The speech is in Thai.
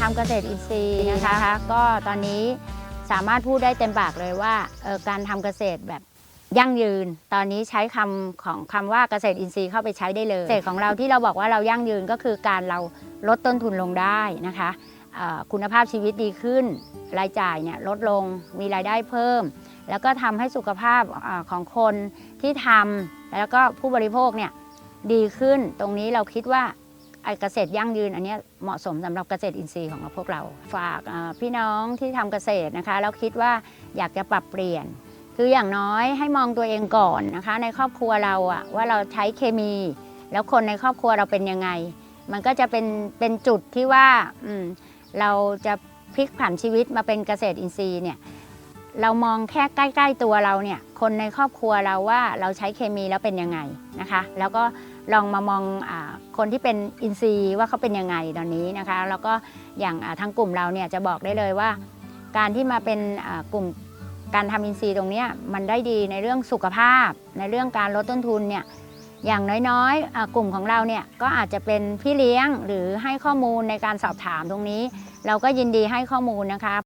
ทรีย์นะคะ ก็ตอนนี้สามารถพูดได้เต็มปากเลยว่าเอ่อการทำเกษตรแบบยั่งยืน ตอนนี้ใช้คำของคำว่าเกษตรอินทรีย์เข้าไปใช้ได้เลย เกษตรของเราที่เราบอกว่าเรายั่งยืนก็คือการเราลดต้นทุนลงได้นะคะเอ่อคุณภาพชีวิตดีขึ้น รายจ่ายเนี่ยลดลงมีรายได้เพิ่ม แล้วก็ทำให้สุขภาพอาของคนที่ทำแล้วก็ผู้บริโภคเนี่ยดีขึ้นตรงนี้เราคิดว่าไอ้ เกษตรยั่งยืนอันนี้เหมาะสมสำหรับเกษตรอินทรีย์ของพวกเรา ฝากพี่น้องที่ทำเกษตรนะคะแล้วคิดว่าอยากจะปรับเปลี่ยน คืออย่างน้อยให้มองตัวเองก่อนนะคะ ในครอบครัวเราอะว่าเราใช้เคมี แล้วคนในครอบครัวเราเป็นยังไง มันก็จะเป็นเป็นจุดที่ว่าเราจะพลิกผันชีวิตมาเป็นเกษตรอินทรีย์เนี่ย เรามองแค่ใกล้ ๆตัวเราเนี่ย คนในครอบครัวเราว่าเราใช้เคมีแล้วเป็นยังไงนะคะ แล้วก็ลองมามองอคนที่เป็นอินทรีย์ว่าเขาเป็นยังไงตอนนี้นะคะ แล้วก็อย่างทางกลุ่มเราเนี่ยจะบอกได้เลยว่า การที่มาเป็นกลุ่มการทำอินทรีย์ตรงนี้มันได้ดีในเรื่องสุขภาพ ในเรื่องการลดต้นทุนเนี่ยอย่างน้อยๆ กลุ่มของเราเนี่ยก็อาจจะเป็นพี่เลี้ยงหรือให้ข้อมูลในการสอบถามตรงนี้ เราก็ยินดีให้ข้อมูลนะคะ